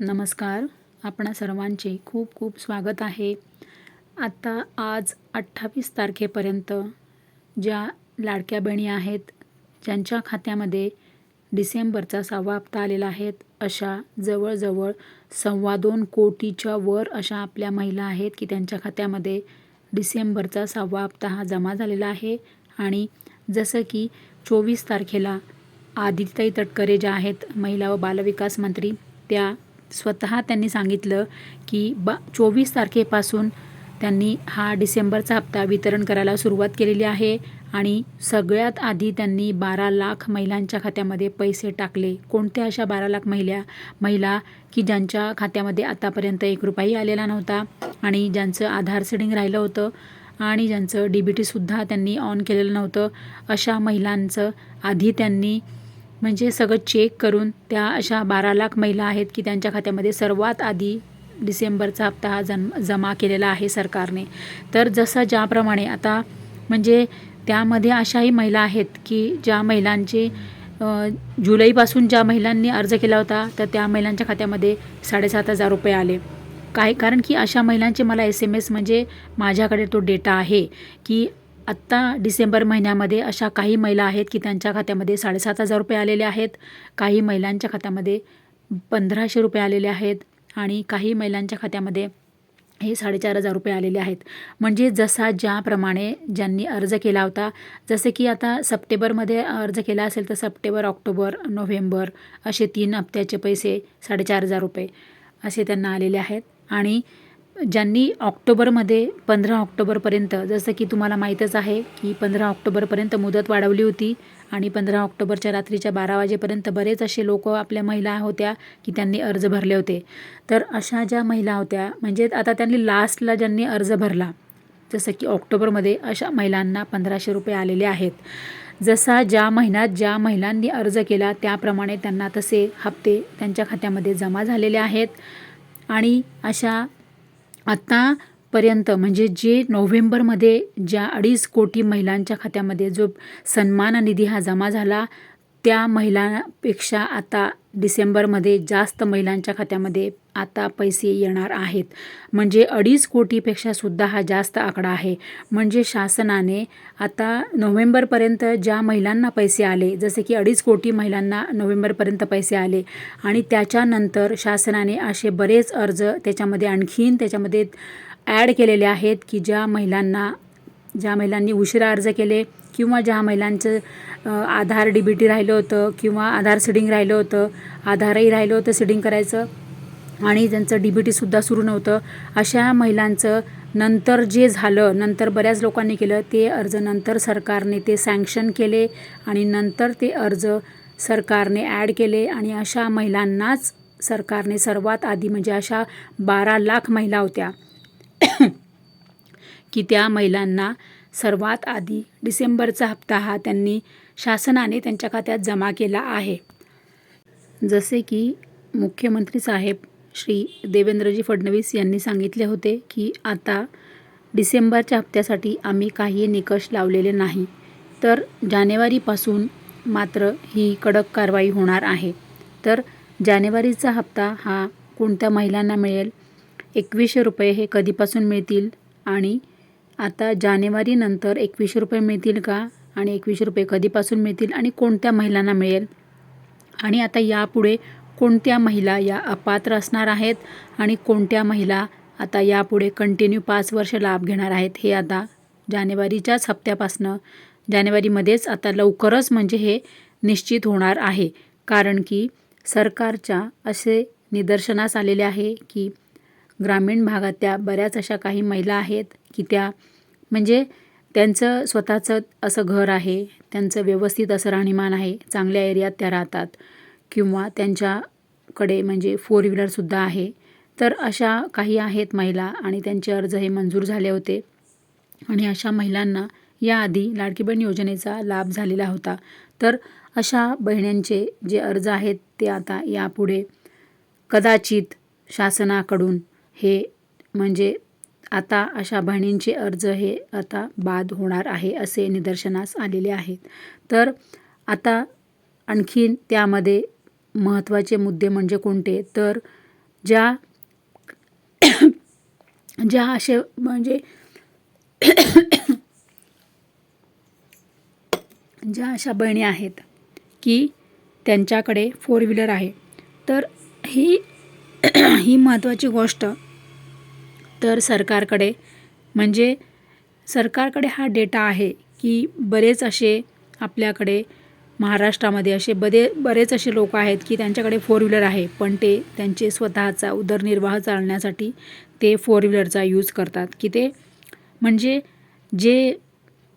नमस्कार. आपणा सर्वांचे खूप खूप स्वागत आहे. आता आज अठ्ठावीस तारखेपर्यंत ज्या लाडक्या बहिणी आहेत ज्यांच्या खात्यामध्ये डिसेंबरचा सहावा हप्ता आलेला आहेत अशा जवळजवळ सव्वा दोन कोटीच्या वर अशा आपल्या महिला आहेत की त्यांच्या खात्यामध्ये डिसेंबरचा सहावा हप्ता हा जमा झालेला आहे. आणि जसं की चोवीस तारखेला आदित्यताई तटकरे ज्या आहेत महिला व बालविकास मंत्री त्या स्वतः त्यांनी सांगितलं की बा चोवीस तारखेपासून त्यांनी हा डिसेंबरचा हप्ता वितरण करायला सुरुवात केलेली आहे आणि सगळ्यात आधी त्यांनी बारा लाख महिलांच्या खात्यामध्ये पैसे टाकले. कोणत्या अशा बारा लाख महिला महिला की ज्यांच्या खात्यामध्ये आतापर्यंत एक रुपयाही आलेला नव्हता आणि ज्यांचं आधार सेडिंग राहिलं होतं आणि ज्यांचं डी बी टीसुद्धा त्यांनी ऑन केलेलं नव्हतं अशा महिलांचं आधी त्यांनी म्हणजे सगळं चेक करून त्या अशा बारा लाख महिला आहेत की त्यांच्या खात्यामध्ये सर्वात आधी डिसेंबरचा हप्ता हा जन जमा केलेला आहे सरकारने. तर जसं ज्याप्रमाणे आता म्हणजे त्यामध्ये अशाही महिला आहेत की ज्या महिलांचे जुलैपासून ज्या महिलांनी अर्ज केला होता तर त्या महिलांच्या खात्यामध्ये साडेसात हजार रुपये आले. काय कारण की अशा महिलांचे मला एस एम एस म्हणजे माझ्याकडे तो डेटा आहे की आत्ता डिसेंबर महिन्यामध्ये अशा काही महिला आहेत की त्यांच्या खात्यामध्ये साडेसात हजार रुपये आलेले आहेत. काही महिलांच्या खात्यामध्ये पंधराशे रुपये आलेले आहेत आणि काही महिलांच्या खात्यामध्ये हे साडेचार हजार रुपये आलेले आहेत. म्हणजे जसा ज्याप्रमाणे ज्यांनी अर्ज केला होता जसे की आता सप्टेंबरमध्ये अर्ज केला असेल तर सप्टेंबर ऑक्टोबर नोव्हेंबर असे तीन हप्त्याचे पैसे साडेचार हजार रुपये असे त्यांना आलेले आहेत. आणि ज्यांनी ऑक्टोबरमध्ये पंधरा ऑक्टोबरपर्यंत जसं की तुम्हाला माहीतच आहे की पंधरा ऑक्टोबरपर्यंत मुदत वाढवली होती आणि पंधरा ऑक्टोबरच्या रात्रीच्या बारा वाजेपर्यंत बरेच असे लोक आपल्या महिला होत्या की त्यांनी अर्ज भरले होते. तर अशा ज्या महिला होत्या म्हणजे आता त्यांनी लास्टला ज्यांनी अर्ज भरला जसं की ऑक्टोबरमध्ये अशा महिलांना पंधराशे रुपये आलेले आहेत. जसा ज्या महिन्यात ज्या महिलांनी अर्ज केला त्याप्रमाणे त्यांना तसे हप्ते त्यांच्या खात्यामध्ये जमा झालेले आहेत. आणि अशा आत्तापर्यंत म्हणजे जे नोव्हेंबरमध्ये ज्या अडीच कोटी महिलांच्या खात्यामध्ये जो सन्मान निधी हा जमा झाला त्या महिलांपेक्षा आता डिसेंबरमध्ये जास्त महिलांच्या खात्यामध्ये आता पैसे येणार आहेत. म्हणजे अडीच कोटीपेक्षासुद्धा हा जास्त आकडा आहे. म्हणजे शासनाने आता नोव्हेंबरपर्यंत ज्या महिलांना पैसे आले जसे की अडीच कोटी महिलांना नोव्हेंबरपर्यंत पैसे आले आणि त्याच्यानंतर शासनाने असे बरेच अर्ज त्याच्यामध्ये आणखीन त्याच्यामध्ये ॲड केलेले आहेत की ज्या महिलांना ज्या महिलांनी उशिरा अर्ज केले किंवा ज्या महिलांचं आधार डी बी टी राहिलं होतं किंवा आधार सिडिंग राहिलं होतं आधारही राहिलं होतं सिडिंग करायचं आणि ज्यांचं डी बी टीसुद्धा सुरू नव्हतं. अशा महिलांचं नंतर जे झालं नंतर बऱ्याच लोकांनी केलं ते अर्ज नंतर सरकारने ते सँक्शन केले आणि नंतर ते अर्ज सरकारने ॲड केले आणि अशा महिलांनाच सरकारने सर्वात आधी म्हणजे अशा बारा लाख महिला होत्या. की त्या महिलांना सर्वात आधी डिसेंबरचा हप्ता हा त्यांनी शासनाने त्यांच्या खात्यात जमा केला आहे. जसे की मुख्यमंत्री साहेब श्री देवेंद्रजी फडणवीस यांनी सांगितले होते की आता डिसेंबरच्या हप्त्यासाठी आम्ही काही निकष लावलेले नाही तर जानेवारीपासून मात्र ही कडक कारवाई होणार आहे. तर जानेवारीचा हप्ता हा कोणत्या महिलांना मिळेल? एकवीसशे रुपये हे कधीपासून मिळतील? आणि आता जानेवारीनंतर एकवीसशे रुपये मिळतील का? आणि एकवीसशे रुपये कधीपासून मिळतील? आणि कोणत्या महिलांना मिळेल? आणि आता यापुढे कोणत्या महिला या अपात्र असणार आहेत आणि कोणत्या महिला आता यापुढे कंटिन्यू पाच वर्ष लाभ घेणार आहेत हे आता जानेवारीच्याच हप्त्यापासनं जानेवारीमध्येच आता लवकरच म्हणजे हे निश्चित होणार आहे. कारण की सरकारच्या असे निदर्शनास आलेले आहे की ग्रामीण भागात त्या बऱ्याच अशा काही महिला आहेत की त्या म्हणजे त्यांचं स्वतःचं असं घर आहे त्यांचं व्यवस्थित असं राहणीमान आहे चांगल्या एरियात त्या राहतात. किंवा त्यांच्याकडे म्हणजे फोर व्हीलरसुद्धा आहे. तर अशा काही आहेत महिला आणि त्यांचे अर्ज हे मंजूर झाले होते. आणि अशा महिलांना याआधी लाडकी बहीण योजनेचा लाभ झालेला होता. तर अशा बहिण्यांचे जे अर्ज आहेत ते आता यापुढे कदाचित शासनाकडून हे म्हणजे आता अशा बहिणींचे अर्ज हे आता बाद होणार आहे असे निदर्शनास आलेले आहेत. तर आता आणखीन त्यामध्ये महत्त्वाचे मुद्दे म्हणजे कोणते? तर ज्या ज्या असे म्हणजे ज्या अशा बहिणी आहेत की त्यांच्याकडे फोर व्हीलर आहे. तर ही ही महत्त्वाची गोष्ट तर सरकारकडे म्हणजे सरकारकडे हा डेटा आहे की बरेच असे आपल्याकडे महाराष्ट्रामध्ये असे बदे बरेच असे लोक आहेत की त्यांच्याकडे फोर व्हीलर आहे. पण ते त्यांचे स्वतःचा उदरनिर्वाह चालण्यासाठी ते फोर व्हीलरचा यूज करतात. की ते म्हणजे जे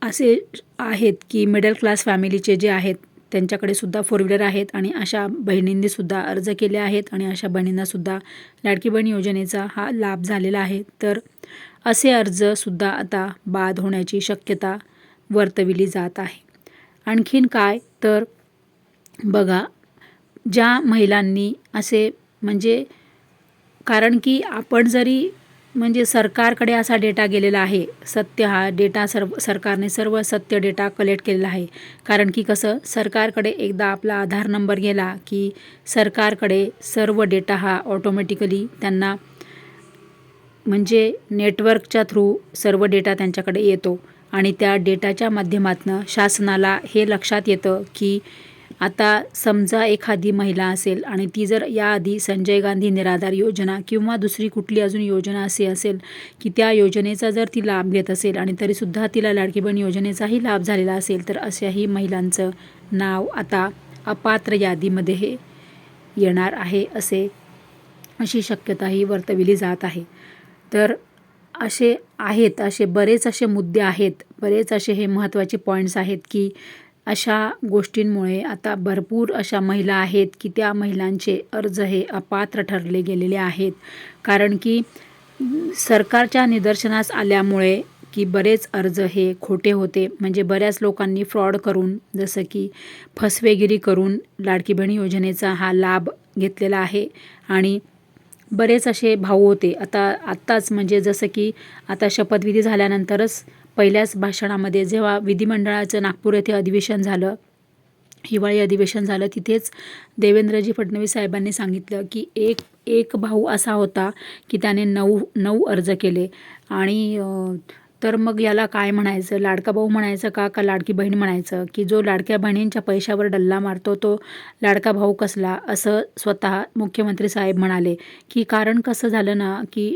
असे आहेत की मिडल क्लास फॅमिलीचे जे आहेत त्यांच्याकडे सुद्धा फोर व्हीलर आहेत आणि अशा बहिणींनी सुद्धा अर्ज केले आहेत आणि अशा बहिणींनासुद्धा लाडकी बहीण योजनेचा हा लाभ झालेला आहे. तर असे अर्जसुद्धा आता बाद होण्याची शक्यता वर्तविली जात आहे. आणखीन काय? तर बघा ज्या महिलांनी असे म्हणजे कारण की आपण जरी म्हणजे सरकारकडे असा डेटा गेलेला आहे सत्य हा डेटा सर्व सरकारने सर्व सत्य डेटा कलेक्ट केलेला आहे. कारण की कसं सरकारकडे एकदा आपला आधार नंबर गेला की सरकारकडे सर्व डेटा हा ऑटोमॅटिकली त्यांना म्हणजे नेटवर्कच्या थ्रू सर्व डेटा त्यांच्याकडे येतो. आणि त्या डेटाच्या माध्यमातून शासनाला हे लक्षात येतं की आता समजा एखादी महिला असेल आणि ती जर याआधी संजय गांधी निराधार योजना किंवा दुसरी कुठली अजून योजना अशी असेल की त्या योजनेचा जर ती लाभ घेत असेल आणि तरीसुद्धा तिला लाडकी बहीण योजनेचाही लाभ झालेला असेल तर अशाही महिलांचं नाव आता अपात्र यादीमध्ये हे येणार आहे असे अशी शक्यताही वर्तविली जात आहे. तर असे आहेत असे बरेच असे मुद्दे आहेत बरेच असे हे महत्त्वाचे पॉईंट्स आहेत की अशा गोष्टींमुळे आता भरपूर अशा महिला आहेत की त्या महिलांचे अर्ज हे अपात्र ठरले गेलेले आहेत. कारण की सरकारच्या निदर्शनास आल्यामुळे की बरेच अर्ज हे खोटे होते. म्हणजे बऱ्याच लोकांनी फ्रॉड करून जसं की फसवेगिरी करून लाडकी बहीण योजनेचा हा लाभ घेतलेला आहे. आणि बरेच असे भाऊ होते. आता आत्ताच म्हणजे जसं की आता शपथविधी झाल्यानंतरच पहिल्याच भाषणामध्ये जेव्हा विधिमंडळाचं नागपूर येथे अधिवेशन झालं हिवाळी अधिवेशन झालं तिथेच देवेंद्रजी फडणवीस साहेबांनी सांगितलं की एक एक भाऊ असा होता की त्याने नऊ नऊ अर्ज केले. आणि तर मग याला काय म्हणायचं? लाडका भाऊ म्हणायचं का? का लाडकी बहीण म्हणायचं? की जो लाडक्या बहिणींच्या पैशावर डल्ला मारतो तो लाडका भाऊ कसला? असं स्वतः मुख्यमंत्री साहेब म्हणाले. की कारण कसं झालं ना की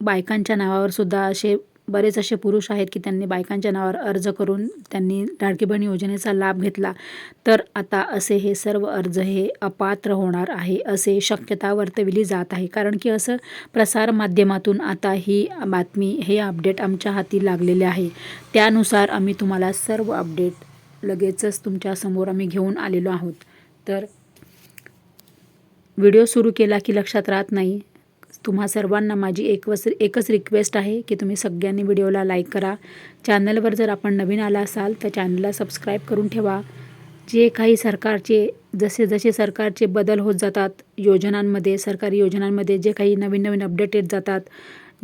बायकांच्या नावावर सुद्धा असे बरेच असे पुरुष आहेत की त्यांनी बायकांच्या नावावर अर्ज करून त्यांनी लाडकी बहीण योजनेचा लाभ घेतला. तर आता असे हे सर्व अर्ज हे अपात्र होणार आहे असे शक्यता वर्तविली जात आहे. कारण की असं प्रसार माध्यमातून आता ही बातमी हे अपडेट आमच्या हाती लागलेले आहे. त्यानुसार आम्ही तुम्हाला सर्व अपडेट लगेचच तुमच्यासमोर आम्ही घेऊन आलेलो आहोत. तर व्हिडिओ सुरू केला की लक्षात राहत नाही. तुम्हा सर्वांना माझी एकवस एकच रिक्वेस्ट आहे की तुम्ही सगळ्यांनी व्हिडिओला लाईक करा. चॅनलवर जर आपण नवीन आला असाल तर चॅनलला सबस्क्राईब करून ठेवा. जे काही सरकारचे जसे जसे सरकारचे बदल होत जातात योजनांमध्ये सरकारी योजनांमध्ये जे काही नवीन नवीन अपडेट येत जातात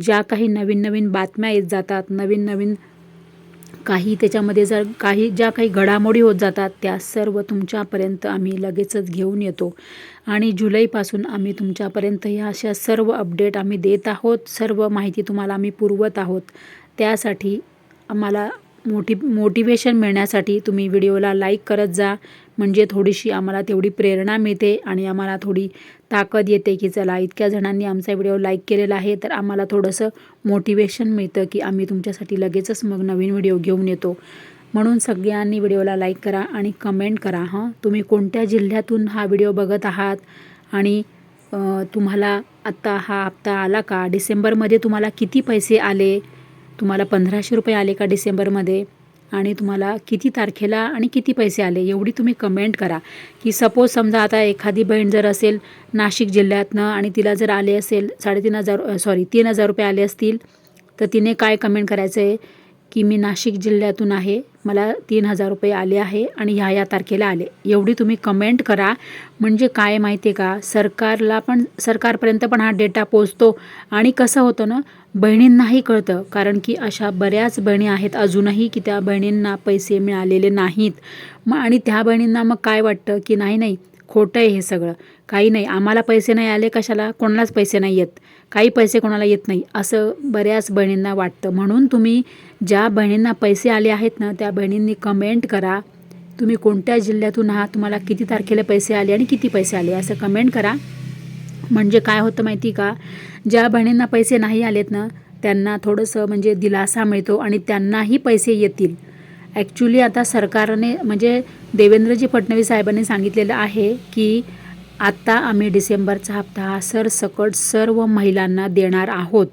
ज्या काही नवीन नवीन बातम्या येत जातात नवीन नवीन काही त्याच्यामध्ये जर काही ज्या काही घडामोडी होत जातात त्या सर्व तुमच्यापर्यंत आम्ही लगेचच घेऊन येतो. आणि जुलैपासून आम्ही तुमच्यापर्यंत ह्या अशा सर्व अपडेट आम्ही देत आहोत. सर्व माहिती तुम्हाला आम्ही पुरवत आहोत. त्यासाठी आम्हाला मोठी मोटिवेशन मिळण्यासाठी तुम्ही व्हिडिओला लाईक करत जा. म्हणजे थोडीशी आम्हाला तेवढी प्रेरणा मिळते आणि आम्हाला थोडी ताकद येते की चला इतक्या जणांनी आमचा व्हिडिओ लाईक केलेला आहे तर आम्हाला थोडंसं मोटिवेशन मिळतं की आम्ही तुमच्यासाठी लगेचच मग नवीन व्हिडिओ घेऊन येतो. म्हणून सगळ्यांनी व्हिडिओला लाईक करा आणि कमेंट करा हां. तुम्ही कोणत्या जिल्ह्यातून हा व्हिडिओ बघत आहात आणि तुम्हाला आत्ता हा हप्ता आला का? डिसेंबरमध्ये तुम्हाला किती पैसे आले? तुम्हाला पंधराशे रुपये आले का डिसेंबरमध्ये? आणि तुम्हाला किती तारखेला आणि किती पैसे आले एवढी तुम्ही कमेंट करा. की सपोज समजा आता एखादी बहीण जर असेल नाशिक जिल्ह्यातनं आणि तिला जर आले असेल साडेतीन हजार सॉरी तीन हजार रुपये आले असतील तर तिने काय कमेंट करायचं आहे की मी नाशिक जिल्ह्यातून आहे. मला तीन हजार रुपये आले आहे आणि ह्या या तारखेला आले. एवढी तुम्ही कमेंट करा. म्हणजे काय माहिती आहे का? सरकारला पण सरकारपर्यंत पण हा डेटा पोचतो आणि कसं होतं ना बहिणींनाही कळतं. कारण की अशा बऱ्याच बहिणी आहेत अजूनही की त्या बहिणींना पैसे मिळालेले नाहीत. मग आणि त्या बहिणींना मग काय वाटतं की नाही नाही खोटं आहे हे सगळं. काही नाही. आम्हाला पैसे नाही आले कशाला? कोणालाच पैसे नाही येत. काही पैसे कोणाला येत नाही. असं बऱ्याच बहिणींना वाटतं. म्हणून तुम्ही ज्या बहिणींना पैसे आले आहेत ना त्या बहिणींनी कमेंट करा. तुम्ही कोणत्या जिल्ह्यातून आहात तुम्हाला किती तारखेला पैसे आले आणि किती पैसे आले असं कमेंट करा. म्हणजे काय होतं माहिती का ज्या बहिणींना पैसे नाही आलेत ना त्यांना थोडंसं म्हणजे दिलासा मिळतो आणि त्यांनाही पैसे येतील. ॲक्च्युली आता सरकारने म्हणजे देवेंद्रजी फडणवीस साहेबांनी सांगितलेलं आहे की आता आम्ही डिसेंबरचा हप्ता हा सरसकट सर्व महिलांना देणार आहोत.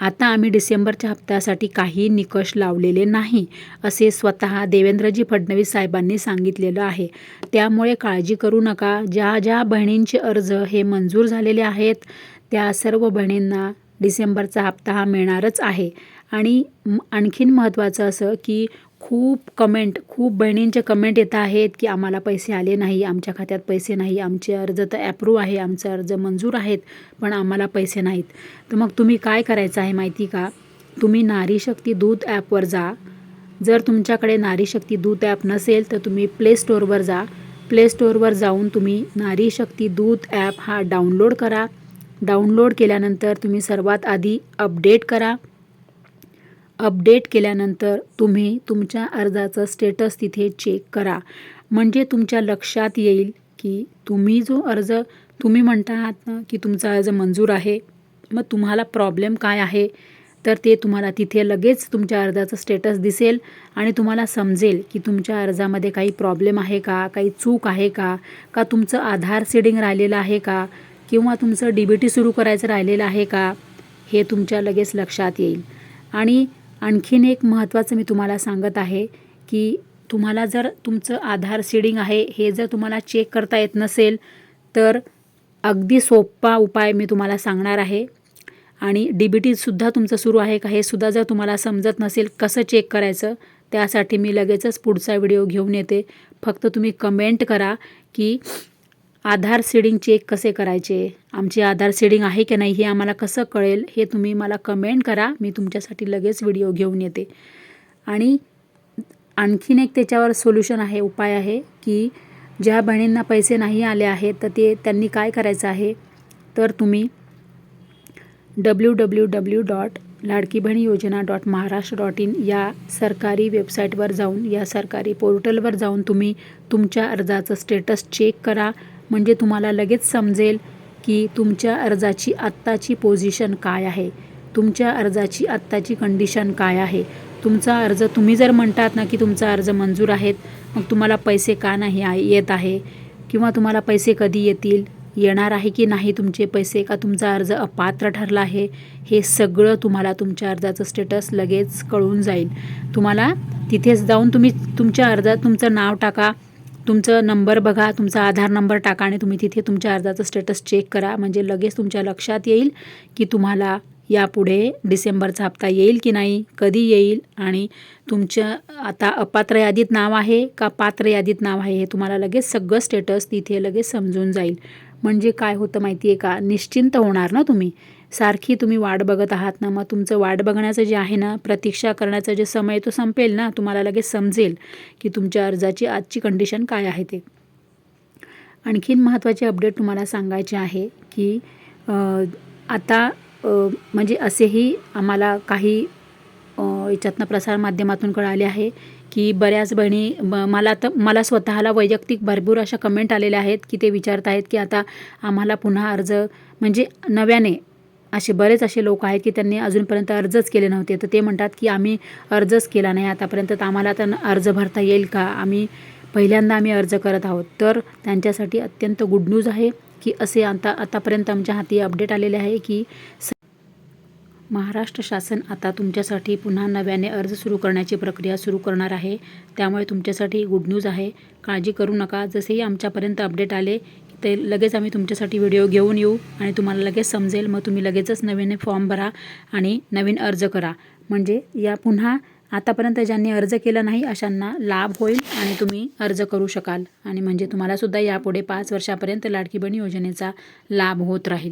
आता आम्ही डिसेंबरच्या हप्त्यासाठी काही निकष लावलेले नाही असे स्वतः देवेंद्रजी फडणवीस साहेबांनी सांगितलेलं आहे. त्यामुळे काळजी करू नका. ज्या ज्या बहिणींचे अर्ज हे मंजूर झालेले आहेत त्या सर्व बहिणींना डिसेंबरचा हप्ता हा मिळणारच आहे. आणि आणखीन महत्त्वाचं असं की खूप कमेंट खूप बहिणींचे कमेंट येत आहेत की आम्हाला पैसे आले नाही आमच्या खात्यात पैसे नाही आमचे अर्ज तर ॲप्रूव्ह आहे आमचे अर्ज मंजूर आहेत पण आम्हाला पैसे नाहीत. तर मग तुम्ही काय करायचं आहे माहिती का? तुम्ही नारी शक्ती दूध ॲपवर जा. जर तुमच्याकडे नारी शक्ती दूध ॲप नसेल तर तुम्ही प्ले स्टोअरवर जा. प्ले स्टोअरवर जाऊन तुम्ही नारी शक्ती दूध ॲप हा डाउनलोड करा. डाउनलोड केल्यानंतर तुम्ही सर्वात आधी अपडेट करा. अपडेट केल्यानंतर तुम्ही तुमच्या अर्जाचं स्टेटस तिथे चेक करा. म्हणजे तुमच्या लक्षात येईल की तुम्ही जो अर्ज तुम्ही म्हणता आहात ना की तुमचा अर्ज मंजूर आहे मग तुम्हाला प्रॉब्लेम काय आहे? तर ते तुम्हाला तिथे लगेच तुमच्या अर्जाचं स्टेटस दिसेल आणि तुम्हाला समजेल की तुमच्या अर्जामध्ये काही प्रॉब्लेम आहे का काही चूक आहे का का तुमचं आधार सीडिंग राहिलेलं आहे का किंवा तुमचं डी बी टी सुरू करायचं राहिलेलं आहे का हे तुमच्या लगेच लक्षात येईल. आणि आणखीन एक महत्त्वाचं मी तुम्हाला सांगत आहे की तुम्हाला जर तुमचं आधार सीडिंग आहे हे जर तुम्हाला चेक करता येत नसेल तर अगदी सोपा उपाय मी तुम्हाला सांगणार आहे. आणि डी बी टीसुद्धा तुमचं सुरू आहे का हे सुद्धा जर तुम्हाला समजत नसेल कसं चेक करायचं त्यासाठी मी लगेचच पुढचा व्हिडिओ घेऊन येते. फक्त तुम्ही कमेंट करा की आधार सीडिंग चेक कसे करायचे? आमचे आधार सीडिंग आहे की नाही हे आम्हाला कसं कळेल हे तुम्ही मला कमेंट करा. मी तुमच्यासाठी लगेच व्हिडिओ घेऊन येते. आणि आणखीन एक त्याच्यावर सोल्युशन आहे उपाय आहे की ज्या बहिणींना पैसे नाही आले आहेत तर ते त्यांनी काय करायचं आहे? तर तुम्ही W W W dot Ladki Bahin Yojana dot Maharashtra dot in या सरकारी वेबसाईटवर जाऊन या सरकारी पोर्टलवर जाऊन तुम्ही तुमच्या अर्जाचं स्टेटस चेक करा. म्हणजे तुम्हाला लगेच समजेल की तुमच्या अर्जाची आत्ताची पोझिशन काय आहे. तुमच्या अर्जाची आत्ताची कंडिशन काय आहे. तुमचा अर्ज तुम्ही जर म्हणतात ना की तुमचा अर्ज मंजूर आहेत मग तुम्हाला पैसे का नाही आहे येत आहे? किंवा तुम्हाला पैसे कधी येतील? येणार आहे की नाही तुमचे पैसे? का तुमचा अर्ज अपात्र ठरला आहे? हे सगळं तुम्हाला तुमच्या अर्जाचं स्टेटस लगेच कळून जाईल. तुम्हाला तिथेच जाऊन तुम्ही तुमच्या अर्जात तुमचं नाव टाका. तुमचं नंबर बघा तुमचा आधार नंबर टाका आणि तुम्ही तिथे तुमच्या अर्जाचं स्टेटस चेक करा. म्हणजे लगेच तुमच्या लक्षात येईल की तुम्हाला यापुढे डिसेंबरचा हप्ता येईल की नाही कधी येईल आणि तुमच्या आता अपात्र यादीत नाव आहे का पात्र यादीत नाव आहे हे तुम्हाला लगेच सगळं स्टेटस तिथे लगेच समजून जाईल. म्हणजे काय होतं माहिती आहे का? निश्चिंत होणार ना तुम्ही? सारखी तुम्ही वाट बघत आहात ना मग तुमचं वाट बघण्याचं जे आहे ना प्रतीक्षा करण्याचा जे समय तो संपेल ना तुम्हाला लगेच समजेल की तुमच्या अर्जाची आजची कंडिशन काय आहे ते. आणखीन महत्त्वाचे अपडेट तुम्हाला सांगायचे आहे की आता म्हणजे असेही आम्हाला काही याच्यातनं प्रसारमाध्यमातून कळाले आहे की बऱ्याच बहिणी ब मला तर मला स्वतःला वैयक्तिक भरपूर अशा कमेंट आलेल्या आहेत की ते विचारत आहेत की आता आम्हाला पुन्हा अर्ज म्हणजे नव्याने असे बरेच असे लोक आहेत की त्यांनी अजूनपर्यंत अर्जच केले नव्हते. तर ते म्हणतात की आम्ही अर्जच केला नाही. आतापर्यंत तर आम्हाला तर अर्ज भरता येईल का? आम्ही पहिल्यांदा आम्ही अर्ज करत आहोत. तर त्यांच्यासाठी अत्यंत गुड न्यूज आहे की असे आता आतापर्यंत आमच्या हाती अपडेट आलेले आहे की महाराष्ट्र शासन आता तुमच्यासाठी पुन्हा नव्याने अर्ज सुरू करण्याची प्रक्रिया सुरू करणार आहे. त्यामुळे तुमच्यासाठी गुड न्यूज आहे. काळजी करू नका. जसेही आमच्यापर्यंत अपडेट आले ते लगेच आम्ही तुमच्यासाठी व्हिडिओ घेऊन येऊ आणि तुम्हाला लगेच समजेल. मग तुम्ही लगेचच नवीन फॉर्म भरा आणि नवीन अर्ज करा. म्हणजे या पुन्हा आतापर्यंत ज्यांनी अर्ज केला नाही अशांना लाभ होईल आणि तुम्ही अर्ज करू शकाल. आणि म्हणजे तुम्हालासुद्धा यापुढे पाच वर्षापर्यंत लाडकी बहीण योजनेचा लाभ होत राहील.